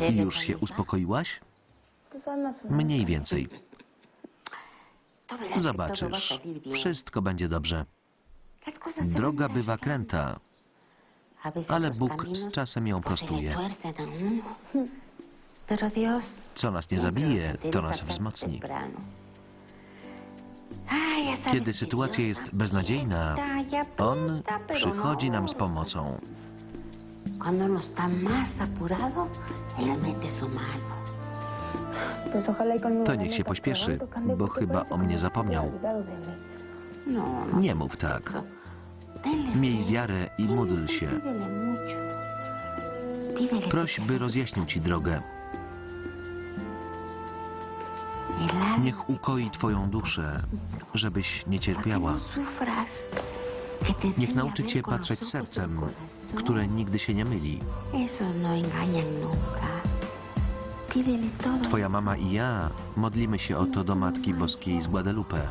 Już się uspokoiłaś? Mniej więcej. Zobaczysz. Wszystko będzie dobrze. Droga bywa kręta, ale Bóg z czasem ją prostuje. Co nas nie zabije, to nas wzmocni. Kiedy sytuacja jest beznadziejna, On przychodzi nam z pomocą. Cuando uno está más apurado, Él mete su mano. To niech się pośpieszy, bo chyba o mnie zapomniał. No, no. Nie mów tak. Miej wiarę i módl się. Proś, by rozjaśnił ci drogę. Niech ukoi twoją duszę, żebyś nie cierpiała. Niech nauczy cię patrzeć sercem, które nigdy się nie myli. Twoja mama i ja modlimy się o to do Matki Boskiej z Guadalupe.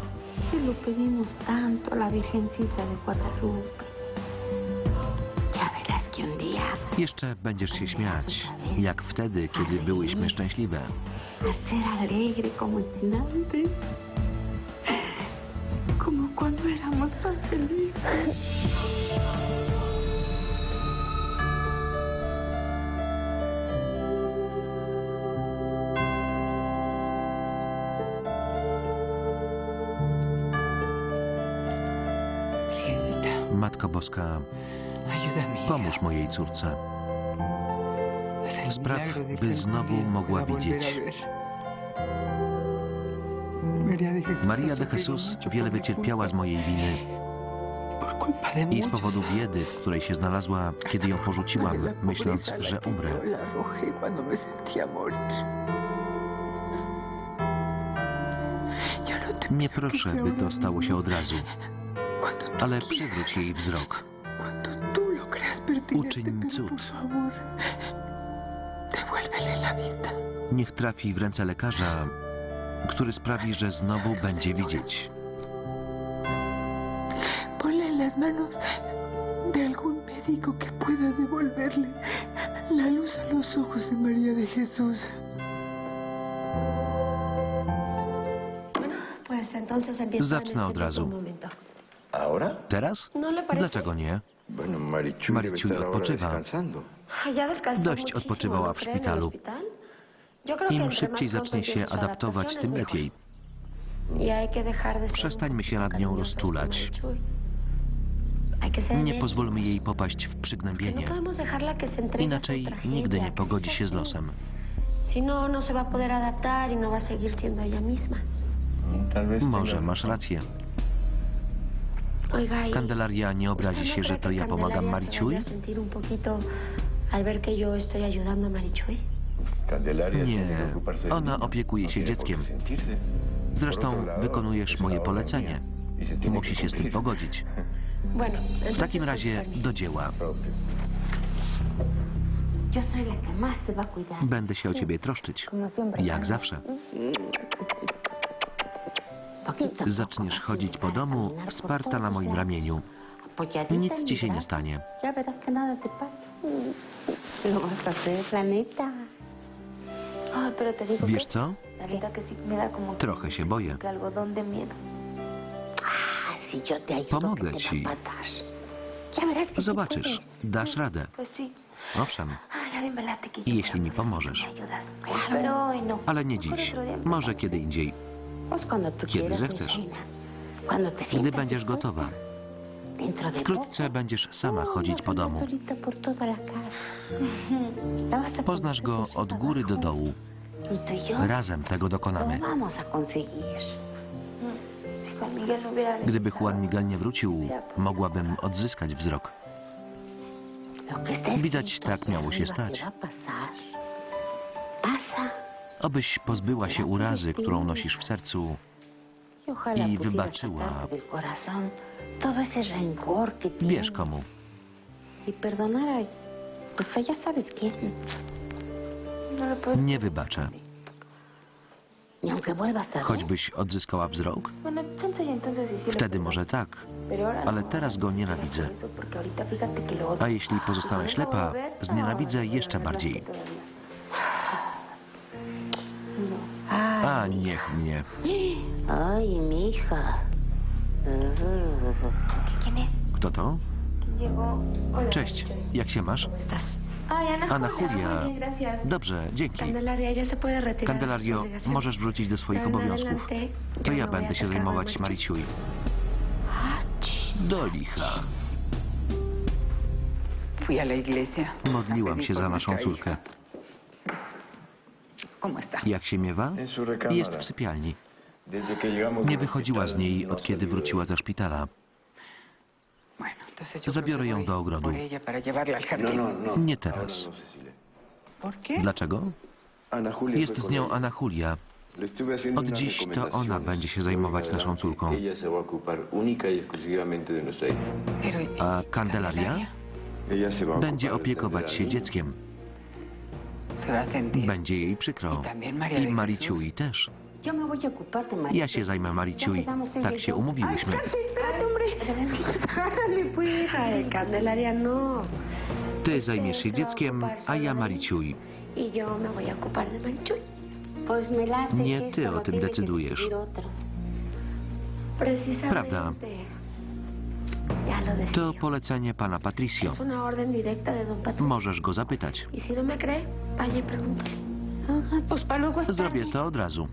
Jeszcze będziesz się śmiać, jak wtedy, kiedy byłyśmy szczęśliwe. Como cuando éramos tan felices. Matko Boska, pomóż mojej córce. spraw, by znowu mogła widzieć. Maria de Jesus wiele wycierpiała z mojej winy i z powodu biedy, w której się znalazła, kiedy ją porzuciłam, myśląc, że umrę. Nie proszę, by to stało się od razu, ale przywróć jej wzrok. Uczyń cud. Niech trafi w ręce lekarza, który sprawi, że znowu będzie widzieć. Ponle en las manos de algún médico que pueda devolverle la luz a los ojos de María de Jesús. Zacznę od razu. mismo momento. ¿Ahora? Teraz? ¿No le parece? Dlaczego nie? Ahora odpoczywa. Dość odpoczywała ¿no w szpitalu. hospital? Yo creo que Im szybciej zacznie się adaptować, tym lepiej. Y Przestańmy się nad nią rozczulać. Marichuy. Nie pozwólmy jej popaść w no przygnębienie. Inaczej nigdy nie pogodzi się z losem. No, no y Może masz rację. Y... Kandelaria nie ¿Usted obrazi się, że to ja pomagam poquito al ver que yo estoy ayudando a Marichuy? Nie, ona opiekuje się dzieckiem. Zresztą wykonujesz moje polecenie. Musi się z tym pogodzić. W takim razie do dzieła. Będę się o ciebie troszczyć. Jak zawsze. Zaczniesz chodzić po domu, wsparta na moim ramieniu. Nic ci się nie stanie. Wiesz co? Trochę się boję. Ah, Pomogę ¿qué te ci. Zobaczysz, dasz radę. Pues sí. Owszem, Ay, a mí me late que yo I te jeśli mi pomożesz. Pero hoy no. ale nie dziś. Może kiedy indziej, Kiedy zechcesz. sientas będziesz gotowa. Wkrótce będziesz sama No, chodzić po domu. Poznasz go od góry do dołu. Razem tego dokonamy. no hubiera Gdyby Juan Miguel nie wrócił, mogłabym odzyskać wzrok. Está Widać, tak miało się stać. Obyś pozbyła się urazy, którą nosisz w sercu I wybaczyła. Wiesz komu. Y. No. Nie wybaczę. Ver, Choćbyś odzyskała wzrok, y wtedy może tak. Ale no. teraz go nienawidzę. A jeśli pozostanę ślepa, znienawidzę jeszcze bardziej. A niech mnie. Ay, mi hija. ¿Quién es? Kto to? Cześć, jak się masz? Ana, Julia. Dobrze, dzięki. Candelario, możesz wrócić do swoich obowiązków. To ja a będę się zajmować de Mariciuj. Ah. Do licha. Modliłam się za naszą córkę. ¿Cómo está? Jak się miewa? Jest w sypialni. Nie wychodziła z niej, od kiedy wróciła ze szpitala. Zabiorę ją do ogrodu. No, no, no. Nie teraz. Dlaczego? Jest z nią. Ana Julia. Od dziś to ona będzie się zajmować naszą córką. A y ¿y A Candelaria? Będzie opiekować się dzieckiem. Będzie jej przykro. I de I Mariciui też. Ja się zajmę Mariciui. Tak się umówiłyśmy. No. Ty zajmiesz się dzieckiem, a ja Mariciui. Y Nie ty o lo tym decydujesz. Prawda. To polecenie pana Patricio. Możesz go zapytać. Pues para luego Zrobię to od razu.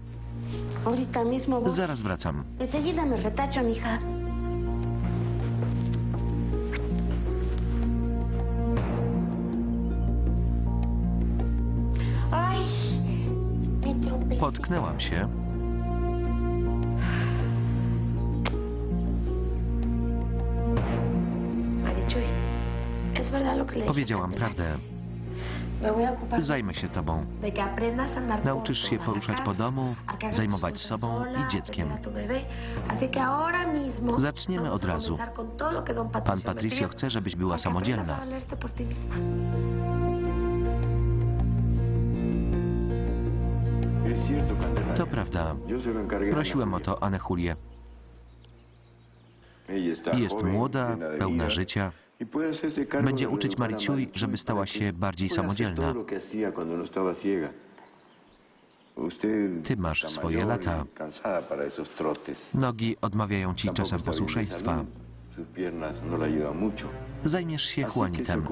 Ahorita mismo voy. Zaraz wracam. Enseguida me retacho, mija. Ay, me tropecé. Potknęłam się. Marichuy, es verdad lo que le dije a Powiedziałam Candelaria. prawdę. Zajmę się tobą. Nauczysz się poruszać po domu, zajmować sobą i dzieckiem. Zaczniemy od razu. Pan Patricio chce, żebyś była samodzielna. To prawda. Prosiłem o to Anę Julię. Jest młoda, pełna życia. Będzie uczyć Mariciui żeby stała się bardziej samodzielna. no Ty masz swoje lata. y. Nogi odmawiają ci czasem posłuszeństwa. no. Zajmiesz się Juanitem.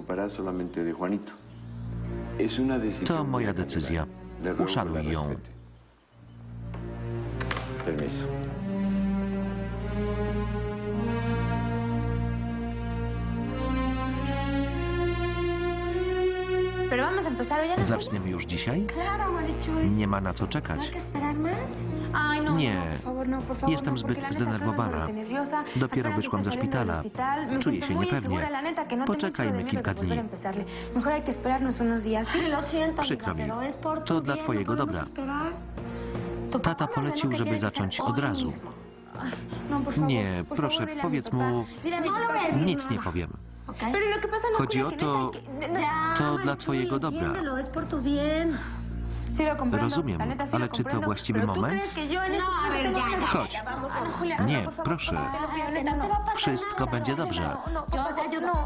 To moja decyzja. Uszanuj ją. Permiso. Pero vamos a empezar hoy a las Zaczniemy już dzisiaj? Claro, Marichuy. Nie ma na co ¿No czekać. hay que esperar más? Ay, no, Nie. no, por favor, no, por favor, Jestem no, zbyt porque la neta, zdenerwowana. nerviosa. Dopiero Apenas wyszłam ze estoy saliendo del szpitala. hospital. Me Czuję siento się muy niepewnie. insegura, la neta, que no Poczekajmy tengo mucho de kilka miedo de volver a dni. empezarle. Mejor hay que esperarnos unos días. Ay, lo siento, Przykro amiga, mi. pero es por tu To dla bien, twojego no podemos dobra. esperar. Tu papá Tata me ordenó polecił, que żeby zacząć od hoy razu. mismo. Ay, No, por favor, Nie, por proszę, favor, dile a mi powiedz papá. mu- Dile a mi lo papá voy a que- decir. Nic nie powiem. No Chodzi o to- que- no- To dla twojego dobra. Rozumiem, ale czy to właściwy pero ¿tú moment? No, Chodź. Nie, no, proszę. no no. Wszystko będzie dobrze. No, no, no,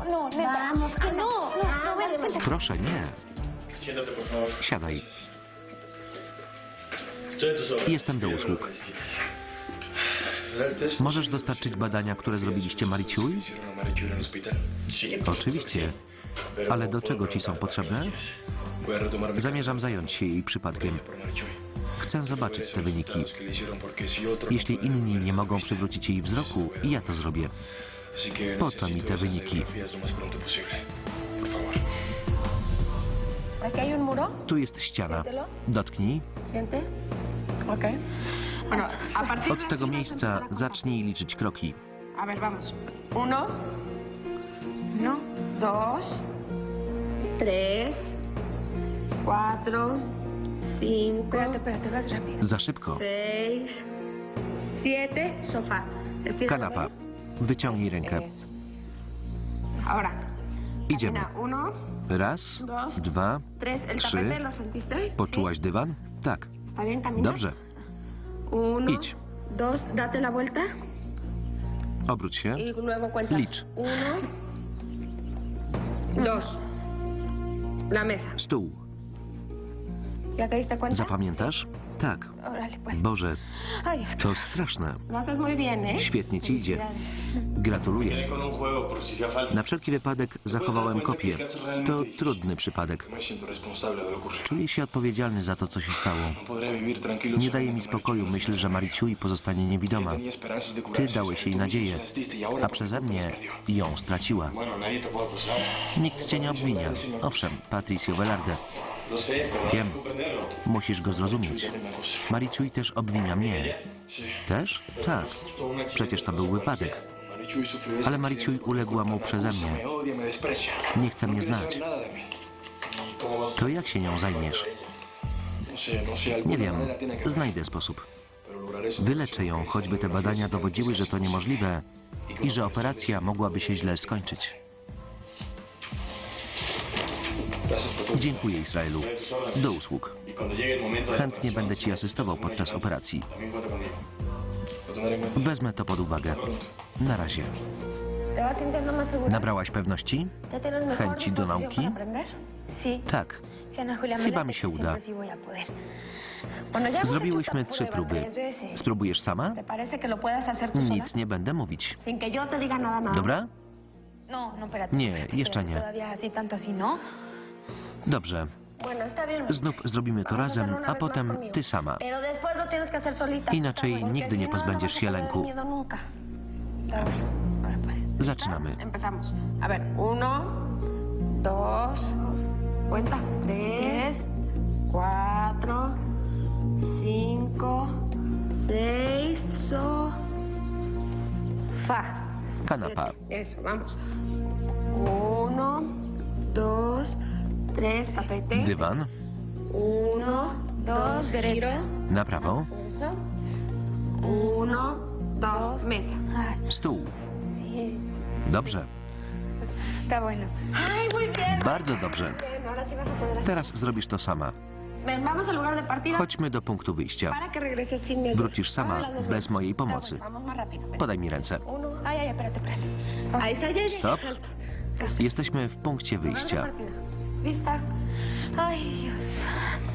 no, no, no, no. Proszę, nie. Siadaj. Jestem do usług. Możesz dostarczyć badania, które zrobiliście. Sí, por Oczywiście. Ale do czego ci są potrzebne? Zamierzam zająć się jej przypadkiem. Chcę zobaczyć te wyniki. Jeśli inni nie mogą przywrócić jej wzroku, ja to zrobię. Po to mi te wyniki. Tu jest ściana. Dotknij. Siente. Ok. Od tego miejsca zacznij liczyć kroki. A ver, vamos. Uno. Uno. Dos. Tres, cuatro, cinco. Za szybko. seis, siete, sofá. Kanapa. Wyciągnij rękę. Ahora. Idziemy. Raz, Dos. dwa, tres. ¿El Trzy. poczułaś dywan? Tak. Dobrze. Uno, Idź. dos, date la vuelta Obróć się. y luego cuentas. Licz. Uno, dos. La mesa. Stół. ¿Ya te diste cuenta? Zapamiętasz? Tak. Boże, to straszne. ¿eh? Świetnie ci idzie. Gratuluję. Na wszelki wypadek zachowałem kopię. To trudny przypadek. No. Czuję się odpowiedzialny za to, co się stało. No. Nie daje mi spokoju myśl, że Mariciui pozostanie niewidoma. Ty dałeś jej nadzieję, a przeze mnie ją straciła. Nikt cię nie obwinia. Owszem, Patricio Velarde, Wiem. musisz go Marichuy zrozumieć. Mariciui też obwinia mnie. Też? Tak. Przecież to był wypadek. Marichuy Ale por uległa mu przeze mnie. Nie chce mnie znać. saber nada de mí. ¿Y cómo vas a- To jak się nią zajmiesz? Nie wiem. Znajdę sposób. Wyleczę ją, choćby te badania dowodziły, że to niemożliwe i że operacja mogłaby się źle skończyć. Dziękuję Izraelu. Do usług. Chętnie będę Ci asystował podczas operacji. Wezmę to pod uwagę. Na razie. Nabrałaś pewności? ¿Ya tienes mejor chęci do nauki? Tak. Chyba mi się uda. Zrobiłyśmy trzy próby. Spróbujesz sama? Nic nie będę mówić. Dobra? Nie, jeszcze nie. Dobrze. Znów zrobimy to razem, a potem ty sama. Inaczej nigdy nie no, no pozbędziesz a się lęku. Zaczynamy. Empezamos. A ver, uno, dos, cuenta, tres, cuatro, cinco, seis, so, fa. Kanapa. Eso, vamos. Tres, tapete. Dywan. Uno, dos, giro. Na prawo. Eso. Uno, dos, mesa. Stół. Dobrze. está bueno. Ay, muy bien. Bardzo dobrze. Bien, ahora sí vas a poder hacer. Teraz zrobisz to sama. Ven, vamos al lugar de partida. Chodźmy do punktu wyjścia. Para que regreses sin mi ayuda. Wrócisz sama, Vamos las dos bez mojej pomocy. bueno, Vamos más rápido. ven. Podaj mi ręce. Uno. Ay, ay, espérate, espérate. Ahí está, ya, ya, ya, Stop. Jesteśmy w punkcie Lugar de wyjścia. partida. Vista. Ay, Dios.